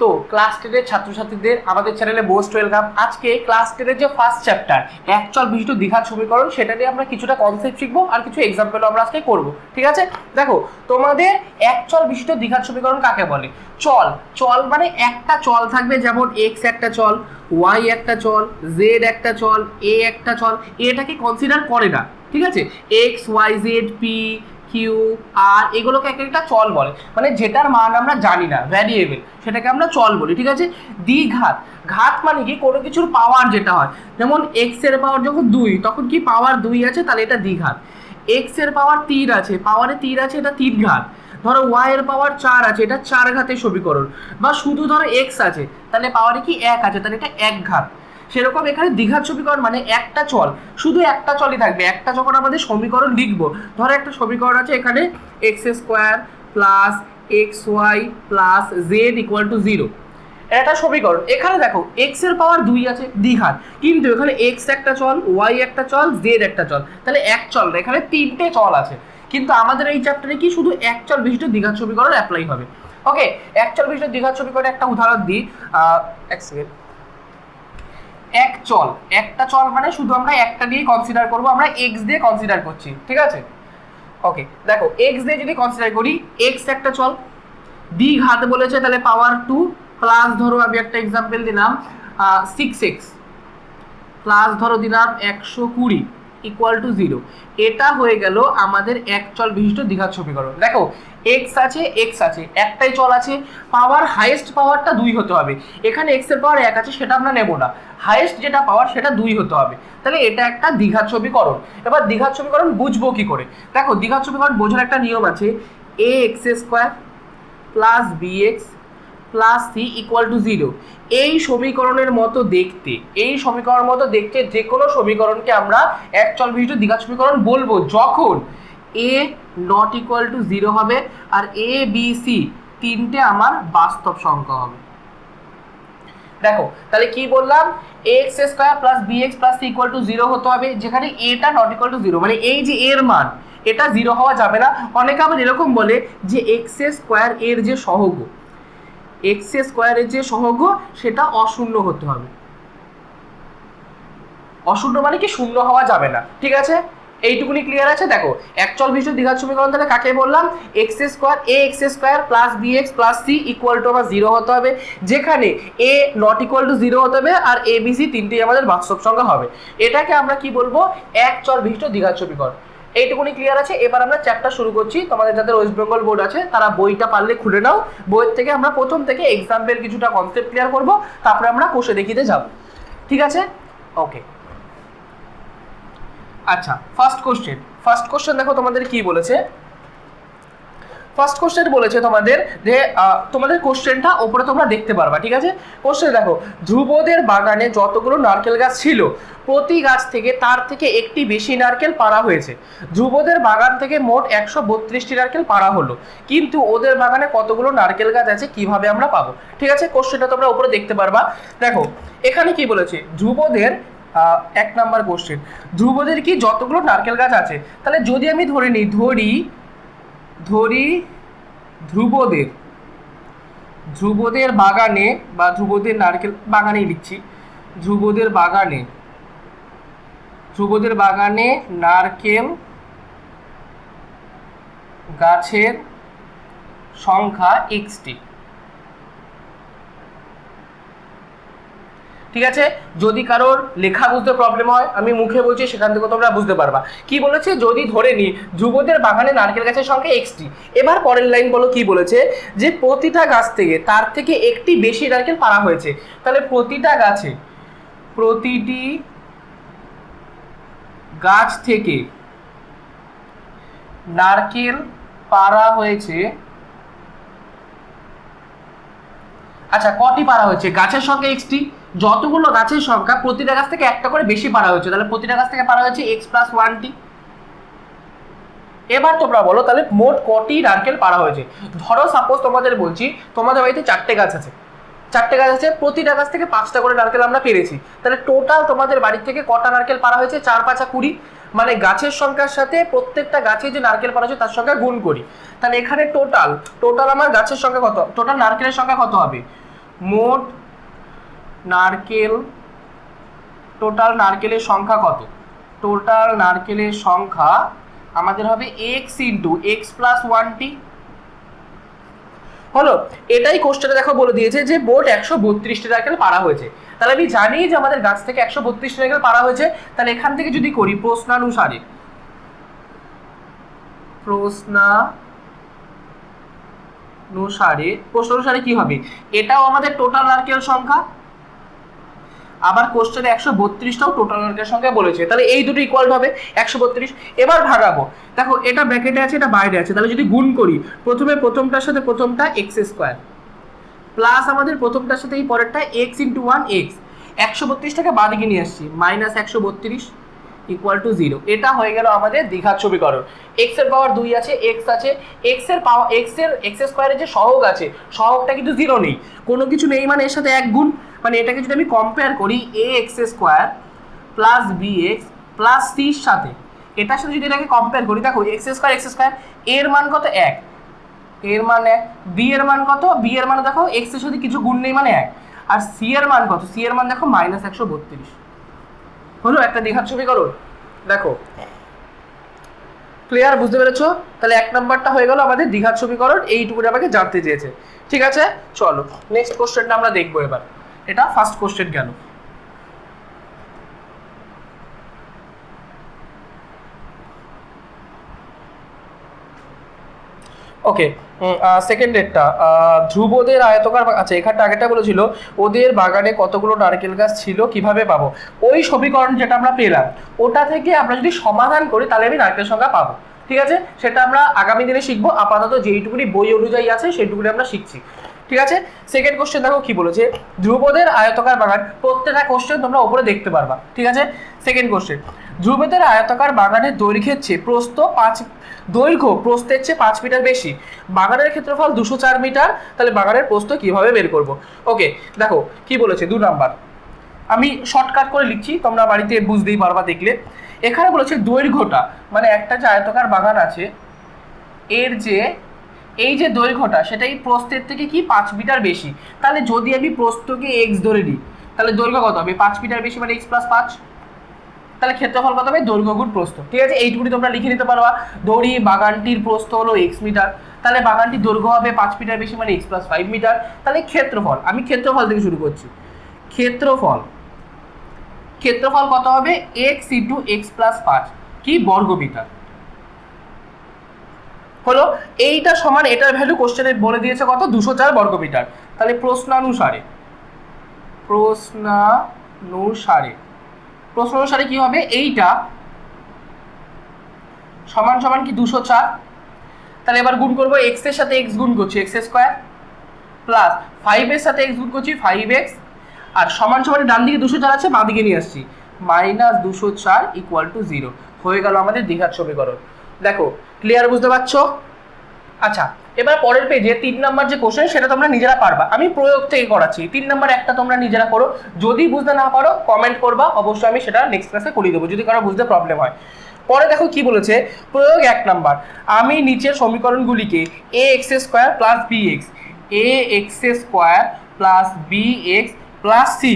তো ক্লাস টেনের ছাত্রছাত্রীদের আমাদের চ্যানেলে মোস্ট ওয়েলকাম আজকে ক্লাস টেনের যে ফার্স্ট চ্যাপ্টার একচল বিশিষ্ট দীঘার সমীকরণ, সেটা নিয়ে আমরা কিছুটা কনসেপ্ট শিখব আর কিছু এক্সাম্পলও আমরা আজকে করব। ঠিক আছে? দেখো, তোমাদের একচল বিশিষ্ট দীঘার সমীকরণ কাকে বলে? চল চল মানে একটা চল থাকবে যেমন এক্স একটা চল ওয়াই একটা চল জেড একটা চল এ একটা চল। এটাকে কনসিডার করে না। ঠিক আছে? X Y Z P Q R এগুলোকে এক একটা চল বলে। মানে যেটার মান আমরা জানি না ভ্যারিয়েবল সেটাকে আমরা চল বলি, ঠিক আছে? দ্বিঘাত ঘাত। মানে কি? কোনো কিছুর পাওয়ার যেটা হয়। যেমন এক্সের পাওয়ার যখন দুই, তখন কি পাওয়ার দুই আছে? তাহলে এটা দ্বিঘাত এক্সের পাওয়ার তিন আছে। পাওয়ারে তিন আছে, এটা তিন ঘাত। ধরো ওয়াই এর পাওয়ার চার আছে, এটা চার ঘাতের সমীকরণ। বা শুধু ধরো এক্স আছে, তাহলে পাওয়ারে কি এক আছে? তাহলে এটা এক ঘাত। সেরকম এখানে দীঘার সমীকরণ মানে একটা চল, শুধু একটা চলই থাকবে। একটা যখন আমাদের সমীকরণ লিখব, ধরো একটা সমীকরণ আছে এখানে X square plus X Y plus Z equal to zero এটা সমীকরণ। এখানে দেখো এক্সের পাওয়ার দুই আছে দ্বিঘাত কিন্তু এখানে এক্স একটা চল ওয়াই একটা চল জেড একটা চল। তাহলে এক চল না, এখানে তিনটে চল আছে। কিন্তু আমাদের এই চ্যাপ্টারে কি শুধু এক চল বিশিষ্ট দ্বিঘাত সমীকরণ অ্যাপ্লাই হবে। ওকে এক চল বিশিষ্ট দ্বিঘাত সমীকরণে একটা উদাহরণ দিই। এক সেকেন্ড এক চল। একটা চল মানে শুধু আমরা একটা দিয়ে কনসিডার করব, আমরা এক্স দিয়ে কনসিডার করছি, ঠিক আছে? ওকে দেখো এক্স দিয়ে যদি কনসিডার করি এক্স একটা চল দ্বিঘাত বলেছে, তাহলে পাওয়ার টু প্লাস ধরো আমি একটা এক্সাম্পল দিলাম সিক্স এক্স প্লাস ধরো দিলাম একশো কুড়ি। ইকুয়াল টু জিরো এটা হয়ে গেল আমাদের এক চল বিশিষ্ট দ্বিঘাত সমীকরণ। দেখো এক্স আছে এক্স আছে, একটাই চল আছে। পাওয়ার হাইয়েস্ট পাওয়ারটা দুই হতে হবে। এখানে এক্সের পাওয়ার এক আছে, সেটা আমরা নেব না। হাইয়েস্ট যেটা পাওয়ার সেটা দুই হতে হবে। তাহলে এটা একটা দ্বিঘাত সমীকরণ। এবার দ্বিঘাত সমীকরণ বুঝব কি করে? দেখো, দ্বিঘাত সমীকরণ বোঝার একটা নিয়ম আছে A X square plus B X plus C equal to zero এই সমীকরণের মতো দেখতে, এই সমীকরণের মতো দেখতে যে কোনো সমীকরণকে আমরা এক চল বিশিষ্ট দ্বিঘাত সমীকরণ বলব। যখন A not equal to zero হবে আর এ বি সি তিনটে আমার বাস্তব সংখ্যা হবে। দেখো, তাহলে কি বললাম? X square plus B X plus equal to zero হতে হবে, যেখানে এটা নট ইকুয়াল টু জিরো মানে এই যে এর মান, এটা জিরো হওয়া যাবে না। অনেকে আবার এরকম বলে যে এক্স স্কোয়ার এর যে সহগ। এক্স স্কোয়ারের যে সহগ, সেটা অশূন্য হতে হবে। অশূন্য মানে কি শূন্য হওয়া যাবে না। ঠিক আছে? এইটুকুনি ক্লিয়ার আছে? দেখো একচল বিশিষ্ট দ্বিঘাত সমীকরণ তাহলে কাকে বললাম? X square A X square plus B X plus C equal to আমার জিরো হতে হবে। যেখানে A not equal to zero হতে হবে আর এ বি সি তিনটেই আমাদের বাস্তব সংখ্যা হবে। এটাকে আমরা কি বলব? এক চল বিশিষ্ট দ্বিঘাত সমীকরণ। এইটুকুনি ক্লিয়ার আছে। এবার আমরা চ্যাপ্টার শুরু করছি। তোমাদের যাদের ওয়েস্ট বেঙ্গল বোর্ড আছে, তারা বইটা পারলে খুলে নাও। বইয়ের থেকে আমরা প্রথম থেকে এক্সাম্পল কিছুটা কনসেপ্ট ক্লিয়ার করব। তারপরে আমরা কোষে দেখিতে যাব। ঠিক আছে? ওকে আচ্ছা ফার্স্ট কোশ্চেন ফার্স্ট কোশ্চেন দেখো তোমাদের কি বলেছে? ফার্স্ট কোশ্চেন বলেছে তোমাদের যে তোমাদের কোশ্চেনটা ওপরে তোমরা দেখতে পারবা, ঠিক আছে? কোশ্চেন দেখো, ধ্রুবদের বাগানে যতগুলো নারকেল গাছ ছিল, প্রতি গাছ থেকে তার থেকে একটি বেশি নারকেল পাড়া হয়েছে। ধ্রুবদের বাগান থেকে মোট একশো বত্রিশটি নারকেল পাড়া হলো। কিন্তু ওদের বাগানে কতগুলো নারকেল গাছ আছে, কীভাবে আমরা পাবো? ঠিক আছে? কোশ্চেনটা তোমরা উপরে দেখতে পারবা। দেখো, এখানে কি বলেছে? ধ্রুবদের এক নাম্বার কোশ্চেন ধ্রুবদের কি যতগুলো নারকেল গাছ আছে? তাহলে যদি আমি ধরে নিই, ধরি ধরি ধ্রুবদের। ধ্রুবদের বাগানে বা ধ্রুবদের নারকেল বাগানেই লিখছি। ধ্রুবদের বাগানে। ধ্রুবদের বাগানে নারকেল গাছের সংখ্যা এক্সটি ঠিক আছে? যদি কারোর লেখা বুঝতে প্রবলেম হয়, আমি মুখে বলছি, সেখান থেকে তোমরা বুঝতে পারবা। কি বলেছে? যদি ধরে নি ধ্রুবদের বাগানে নারকেল গাছের সংখ্যা এক্সটি এবার পরের লাইন বলো, কি বলেছে? যে প্রতিটা গাছ থেকে, তার থেকে একটি বেশি নারকেল পাড়া হয়েছে। তাহলে প্রতিটা গাছে, প্রতিটি গাছ থেকে নারকেল পাড়া হয়েছে আচ্ছা কটি পাড়া হয়েছে? গাছের সংখ্যা এক্সটি যতগুলো গাছের সংখ্যা প্রতিটা গাছ থেকে একটা করে বেশি পাড়া হয়েছে। তাহলে প্রতিটা গাছ থেকে পারা হয়েছে এক্স প্লাস ওয়ানটি এবার তোমরা বলো, তাহলে মোট কটি নারকেল পাড়া হয়েছে? ধরো সাপোজ তোমাদের বলছি, তোমাদের বাড়িতে চারটে গাছ আছে। চারটে গাছ আছে, প্রতিটা গাছ থেকে পাঁচটা করে নারকেল আমরা পেরেছি। তাহলে টোটাল তোমাদের বাড়ি থেকে কটা নারকেল পাড়া হয়েছে? চার, পাঁচা কুড়ি। মানে গাছের সংখ্যার সাথে প্রত্যেকটা গাছে যে নারকেল পাড়া হয়েছে, তার সংখ্যা গুণ করি। তাহলে এখানে টোটাল টোটাল আমার গাছের সংখ্যা কত? টোটাল নারকেলের সংখ্যা কত হবে? মোট নারকেল টোটাল নারকেলের সংখ্যা কত? টোটাল নারকেলের সংখ্যা আমাদের হবে এক্স ইন্টু এক্স প্লাস ওয়ানটি হলো, এটাই কোশ্চেনে দেখো বলে দিয়েছে যে মোট একশো বত্রিশটি নারকেল পাড়া হয়েছে। তাহলে আমি জানি যে আমাদের গাছ থেকে একশো বত্রিশটি নারকেল পাড়া হয়েছে, তাহলে এখান থেকে যদি করি প্রশ্নানুসারে প্রশ্নানুসারে প্রশ্নানুসারে কি হবে? এটাও আমাদের টোটাল নারকেল সংখ্যা। আবার কোশ্চেনে একশো বত্রিশটাও টোটাল নারকেল সংখ্যা বলেছে। তাহলে এই দুটো ইকুয়াল হবে, একশো বত্রিশ। এবার ভাগাবো। দেখো, এটা ব্র্যাকেটে আছে, এটা বাইরে আছে। তাহলে যদি গুণ করি, প্রথমে প্রথমটার সাথে প্রথমটা এক্স স্কোয়ার প্লাস আমাদের প্রথমটার সাথে এই পরেরটা এক্স ইন্টু ওয়ান এক্স একশো বত্রিশটাকে বাদ বাদিকে নিয়ে আসছি মাইনাস একশো বত্রিশ ইকুয়াল টু জিরো এটা হয়ে গেল আমাদের দীঘার ছবিকরণ। এক্সের পাওয়ার দুই আছে এক্স আছে। এক্সের পাওয়ার এক্সের এক্স স্কোয়ারের যে সহগ আছে, সহগটা কিন্তু জিরো নেই। কোনো কিছু নেই মানে এর সাথে এক গুণ। মানে এটাকে যদি আমি কম্পেয়ার করি A X square plus B X plus সির সাথে, এটার সাথে যদি এটাকে কম্পেয়ার করি, দেখো এক্স স্কোয়ার এক্স স্কোয়ার এর মান কত? এক। এর মান এক বি এর মান কত? বি এর মান দেখো এক্সের সাথে কিছু গুণ নেই মানে এক। আর সি এর মান কত? সি এর মান দেখো মাইনাস একশো বত্রিশ। হলো একটা দীঘার করো দেখো ক্লিয়ার বুঝতে পেরেছ? তাহলে এক নাম্বারটা হয়ে গেল আমাদের দীঘার ছবিকরণ এইটুকুনি আমাকে জানতে চেয়েছে। ঠিক আছে? চলো নেক্সট কোশ্চেনটা আমরা দেখব এবার। এটা ফার্স্ট কোশ্চেন গেল ওকে সেকেন্ড ডেটটা ধ্রুবদের আয়তকার আচ্ছা এখানটা আগেটা বলেছিল, ওদের বাগানে কতগুলো নারকেল গাছ ছিল, কীভাবে পাবো? ওই সমীকরণ যেটা আমরা পেলাম, ওটা থেকে আমরা যদি সমাধান করি, তাহলে আমি নারকেল সংখ্যা পাবো। ঠিক আছে? সেটা আমরা আগামী দিনে শিখব। আপাতত যেইটুকুনি বই অনুযায়ী আছে, সেইটুকুনি আমরা শিখছি। ঠিক আছে? সেকেন্ড কোশ্চেন দেখো কি বলেছে? ধ্রুবদের আয়তকার বাগান, প্রত্যেকটা কোশ্চেন তোমরা উপরে দেখতে পারবা, ঠিক আছে? সেকেন্ড কোশ্চেন ধ্রুবদের আয়তকার বাগানের দৈর্ঘ্যের চেয়ে প্রস্থ পাঁচ, দৈর্ঘ্য প্রস্থের চেয়ে পাঁচ মিটার বেশি। বাগানের ক্ষেত্রফল দুশো চার মিটার তাহলে বাগানের প্রস্থ কীভাবে বের করব? ওকে দেখো, কি বলেছে? দু নাম্বার আমি শর্টকাট করে লিখছি, তোমরা বাড়িতে বুঝতেই পারবা দেখলে। এখানে বলেছে দৈর্ঘ্যটা মানে একটা যে আয়তকার বাগান আছে, এর যে এই যে দৈর্ঘ্যটা সেটাই প্রস্থের থেকে কি পাঁচ মিটার বেশি? তাহলে যদি আমি প্রস্থকে এক্স ধরে নিই, তাহলে দৈর্ঘ্য কত হবে? পাঁচ মিটার বেশি মানে এক্স প্লাস পাঁচ? তাহলে ক্ষেত্রফল কত হবে? দৈর্ঘ্য গুণ প্রস্থ। ঠিক আছে? এইটুকুনি তোমরা লিখে নিতে পারবা দড়ি, বাগানটির প্রস্থ হলো এক্স মিটার। তাহলে বাগানটির দৈর্ঘ্য হবে পাঁচ মিটার বেশি মানে এক্স প্লাস ফাইভ মিটার। তাহলে ক্ষেত্রফল, আমি ক্ষেত্রফল থেকে শুরু করছি। ক্ষেত্রফল ক্ষেত্রফল কত হবে? এক্স ইন্টু এক্স প্লাস পাঁচ কি বর্গ মিটার হলো এইটা সমান এটার ভ্যালু কোশ্চেনে বলে দিয়েছে কত? দুশো চার বর্গমিটার। তাহলে প্রশ্নানুসারে প্রশ্নানুসারে প্রশ্ন অনুসারে কি হবে? এইটা সমান সমান কি দুশো চার? তাহলে এবার গুণ করব এক্সের সাথে এক্স গুণ করছি এক্স স্কোয়ার প্লাস ফাইভ এর সাথে এক্স গুণ করছি ফাইভ এক্স আর সমান সমান ডান দিকে দুশো চার আছে, বাঁ দিকে নিয়ে আসছি। মাইনাস দুশো চার ইকুয়াল টু জিরো হয়ে গেল আমাদের দীঘার সমীকরণ। দেখো ক্লিয়ার বুঝতে পারছ? আচ্ছা এবার পরের পেজে তিন নাম্বার যে কোশ্চেন সেটা তোমরা নিজেরা পারবা। আমি প্রয়োগ থেকে করাচ্ছি। তিন নাম্বার একটা তোমরা নিজেরা করো। যদি বুঝতে না পারো কমেন্ট করবা। অবশ্যই আমি সেটা নেক্সট ক্লাসে করিয়ে দেবো, যদি কারও বুঝতে প্রবলেম হয়। পরে দেখো কি বলেছে। প্রয়োগ এক নাম্বার আমি নিচের সমীকরণগুলিকে A X square plus B X A X square plus B X plus C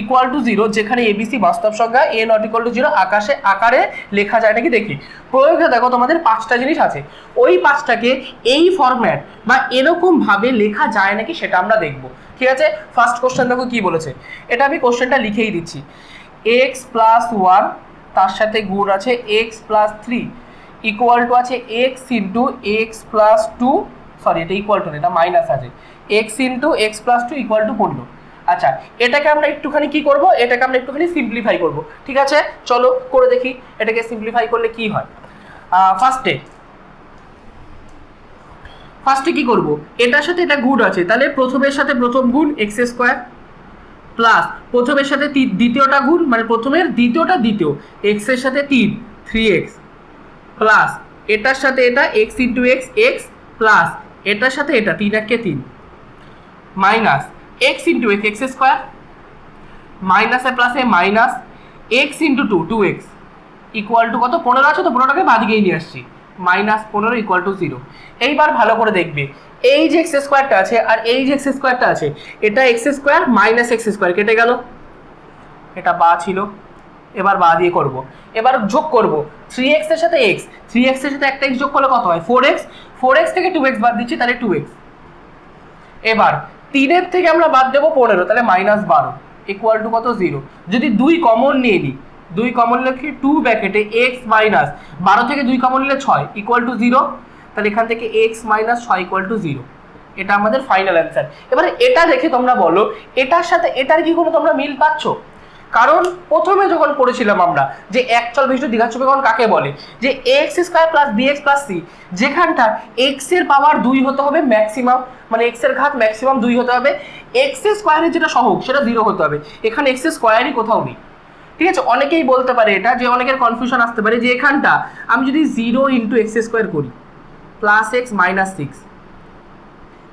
equal to zero যেখানে এবিসি বাস্তব সংখ্যা A not equal to zero আকাশে, আকারে লেখা যায় নাকি দেখি। প্রয়োগে দেখো তোমাদের পাঁচটা জিনিস আছে। ওই পাঁচটাকে এই ফরম্যাট বা এরকম ভাবে লেখা যায় নাকি সেটা আমরা দেখব। ঠিক আছে? ফার্স্ট কোশ্চেন দেখো কি বলেছে। এটা আমি কোশ্চেনটা লিখেই দিচ্ছি। এক্স প্লাস ওয়ান তার সাথে গুণ আছে X plus three equal to আছে X into X plus two sorry এটা ইকুয়াল টু না, এটা মাইনাস আছে। X into X plus two equal to পনেরো। আচ্ছা এটাকে আমরা একটুখানি কি করব? এটাকে আমরা একটুখানি সিম্পলিফাই করব। ঠিক আছে? চলো, করে দেখি এটাকে সিম্পলিফাই করলে কি হয়। ফার্স্টে ফার্স্টে কি করব? এটার সাথে এটা গুণ আছে। তাহলে প্রথমের সাথে প্রথম গুণ এক্স স্কোয়ার প্লাস প্রথমের সাথে দ্বিতীয়টা গুণ মানে প্রথমের দ্বিতীয়টা দ্বিতীয়, এক্সের সাথে তিন, থ্রি এক্স প্লাস এটার সাথে এটা X into X X plus এটার সাথে এটা, তিন একে তিন, minus X into X X square মাইনাসে প্লাসে minus X into two two X equal to কত? পনেরো আছে তো? পনেরোটাকে বাদিকেই নিয়ে আসছি। মাইনাস পনেরো ইকুয়াল টু জিরো এইবার ভালো করে দেখবে। এই যে এক্স স্কোয়ারটা আছে আর এই যে এক্স স্কোয়ারটা আছে, এটা X square minus X square কেটে গেল। এটা বা ছিল। এবার বা দিয়ে করব। এবার যোগ করব। থ্রি এক্সের সাথে এক্স থ্রি এক্সের সাথে একটা এক্স যোগ করলে কত হয়? ফোর এক্স ফোর এক্স থেকে টু এক্স বাদ দিচ্ছি, তাহলে টু এক্স এবার তিনের থেকে আমরা বাদ দেবো পনেরো, তাহলে মাইনাস বারো ইকুয়াল টু কত? জিরো যদি দুই কমন নিয়ে নিই, দুই কমন লিখি টু ব্যাকেটে এক্স মাইনাস বারো থেকে দুই কমন নিলে ছয় ইকুয়াল টু জিরো তাহলে এখান থেকে এক্স মাইনাস ছয় ইকুয়াল টু জিরো এটা আমাদের ফাইনাল অ্যান্সার এবারে এটা দেখে তোমরা বলো, এটার সাথে এটার কি কোনো তোমরা মিল পাচ্ছ? কারণ প্রথমে যখন পড়েছিলাম আমরা যে একচল বিশিষ্ট দ্বিঘাত সমীকরণ কাকে বলে? যে X square plus B X plus C যেখানটা এক্সের পাওয়ার দুই হতে হবে ম্যাক্সিমাম মানে এক্সের ঘাত ম্যাক্সিমাম দুই হতে হবে। এক্স স্কোয়ারের যেটা সহগ, সেটা জিরো হতে হবে। এখানে এক্স স্কোয়ারই কোথাও নেই। ঠিক আছে? অনেকেই বলতে পারে এটা, যে অনেকের কনফিউশন আসতে পারে যে এখানটা আমি যদি জিরো ইন্টু এক্স স্কোয়ার করি plus X minus six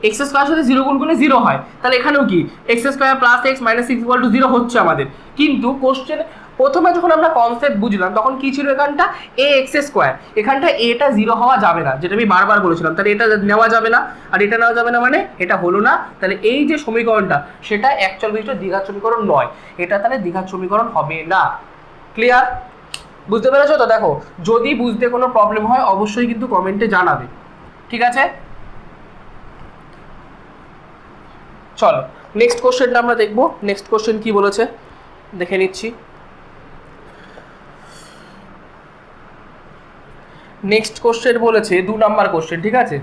X square সাথে জিরো গুণ করলে জিরো হয়। তাহলে এখানেও কি? X square plus X minus six equal to zero হচ্ছে আমাদের। কিন্তু কোশ্চেন প্রথমে যখন আমরা কনসেপ্ট বুঝলাম, তখন কি ছিল এখানটা? এ এক্স স্কোয়ার এখানটা এটা জিরো হওয়া যাবে না, যেটা আমি বারবার বলেছিলাম। তাহলে এটা নেওয়া যাবে না, আর এটা নেওয়া যাবে না মানে এটা হলো না। তাহলে এই যে সমীকরণটা, সেটা অ্যাকচুয়াল বিশিষ্ট দীঘার সমীকরণ নয়। এটা তাহলে দীঘার সমীকরণ হবে না। ক্লিয়ার বুঝতে পেরেছ তো? দেখো, যদি বুঝতে কোনো প্রবলেম হয়, অবশ্যই কিন্তু কমেন্টে জানাবে। ঠিক আছে? চলো নেক্সট কোশ্চেনটা আমরা দেখব। নেক্সট কোশ্চেন কি বলেছে? দেখে নিচ্ছি। নেক্সট কোশ্চেন বলেছে, দু নাম্বার কোশ্চেন ঠিক আছে?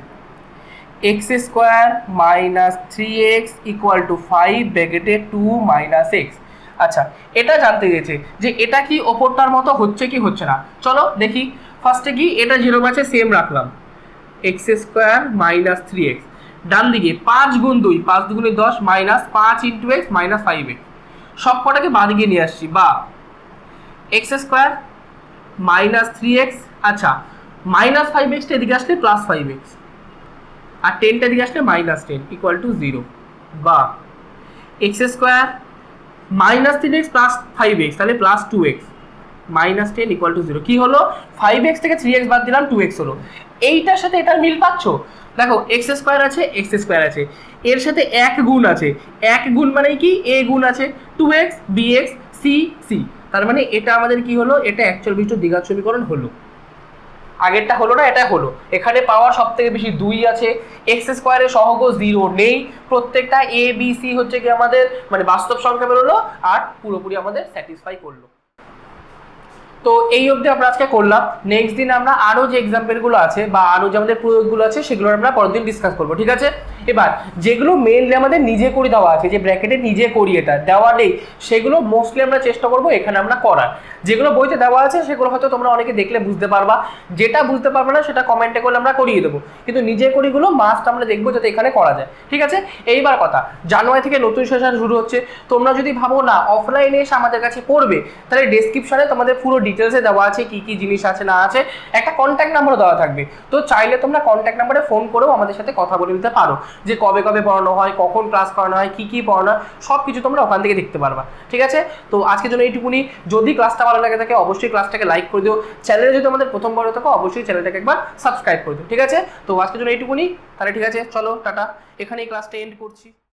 X square minus three X equal to five ব্যাকেটে two minus X আচ্ছা এটা জানতে গেছে যে এটা কি ওপরটার মতো হচ্ছে কি হচ্ছে না? চলো দেখি ফার্স্টে কি এটা জিরো আছে সেম রাখলাম। X square minus three X ডান দিকে পাঁচ গুণ দুই, পাঁচ দুগুণে দশ মাইনাস পাঁচ into X minus five X সব কটাকে বাঁ দিকে নিয়ে আসছি, বা X square minus three X আচ্ছা মাইনাস ফাইভ এক্সটা এদিকে আসলে প্লাস ফাইভ এক্স আর টেনটা এদিকে আসলে minus ten equal to zero বা এক্স স্কোয়ার মাইনাস তিন এক্স প্লাস ফাইভ এক্স তাহলে plus two X minus ten equal to zero কী হলো? ফাইভ এক্স থেকে থ্রি এক্স বাদ দিলাম টু এক্স হলো। এইটার সাথে এটার মিল পাচ্ছ? দেখো এক্স স্কোয়ার আছে এক্স স্কোয়ার আছে। এর সাথে এক গুণ আছে। এক গুণ মানে কি? এ গুণ আছে। Two X B X C C তার মানে এটা আমাদের কি হলো? এটা বিশিষ্ট দ্বিঘাত সমীকরণ হলো। আগেরটা হলো না, এটা হলো। এখানে পাওয়ার সব থেকে বেশি দুই আছে। এক্স স্কোয়ারের সহগ জিরো নেই। প্রত্যেকটা এ বি সি হচ্ছে কি আমাদের? মানে বাস্তব সংখ্যা বেরোলো আর পুরোপুরি আমাদের স্যাটিসফাই করল। তো এই অবধি আমরা আজকে করলাম। নেক্সট দিন আমরা আরও যে এক্সাম্পলগুলো আছে বা আরও যে আমাদের প্রয়োগগুলো আছে সেগুলো আমরা পরের দিন ডিসকাস করব, ঠিক আছে? এবার যেগুলো মেনলি আমাদের নিজে করে দেওয়া আছে, যে ব্র্যাকেটে নিজে করি এটা দেওয়া নেই, সেগুলো মোস্টলি আমরা চেষ্টা করব এখানে আমরা করার। যেগুলো বইতে দেওয়া আছে, সেগুলো হয়তো তোমরা অনেকে দেখলে বুঝতে পারবা। যেটা বুঝতে পারবে না, সেটা কমেন্টে করলে আমরা করিয়ে দেবো। কিন্তু নিজে করিগুলো মাস্ট আমরা দেখব যাতে এখানে করা যায়। ঠিক আছে? এইবার কথা, জানুয়ারি থেকে নতুন সেশন শুরু হচ্ছে। তোমরা যদি ভাবো না অফলাইনে এসে আমাদের কাছে পড়বে, তাহলে ডেসক্রিপশনে তোমাদের পুরো ডিটেলসে দেওয়া আছে, কি কি জিনিস আছে, না আছে। একটা কন্ট্যাক্ট নাম্বারও দেওয়া থাকবে। তো চাইলে তোমরা কন্ট্যাক্ট নাম্বারে ফোন করেও আমাদের সাথে কথা বলে নিতে পারো। যে কবে কবে পড়ানো হয়, কখন ক্লাস করানো হয়, কী কী পড়ানো হয় সব কিছু তোমরা ওখান থেকে দেখতে পারবা, ঠিক আছে? তো আজকের জন্য এইটুকুনি। যদি ক্লাসটা ভালো লাগে থাকে, অবশ্যই ক্লাসটাকে লাইক করে দিও। চ্যানেলে যদি আমাদের প্রথম বড় থাকো, অবশ্যই চ্যানেলটাকে একবার সাবস্ক্রাইব করে দিও, ঠিক আছে? তো আজকের জন্য এইটুকুনি। তাহলে ঠিক আছে, চলো, টাটা। এখানেই ক্লাসটা এন্ড করছি।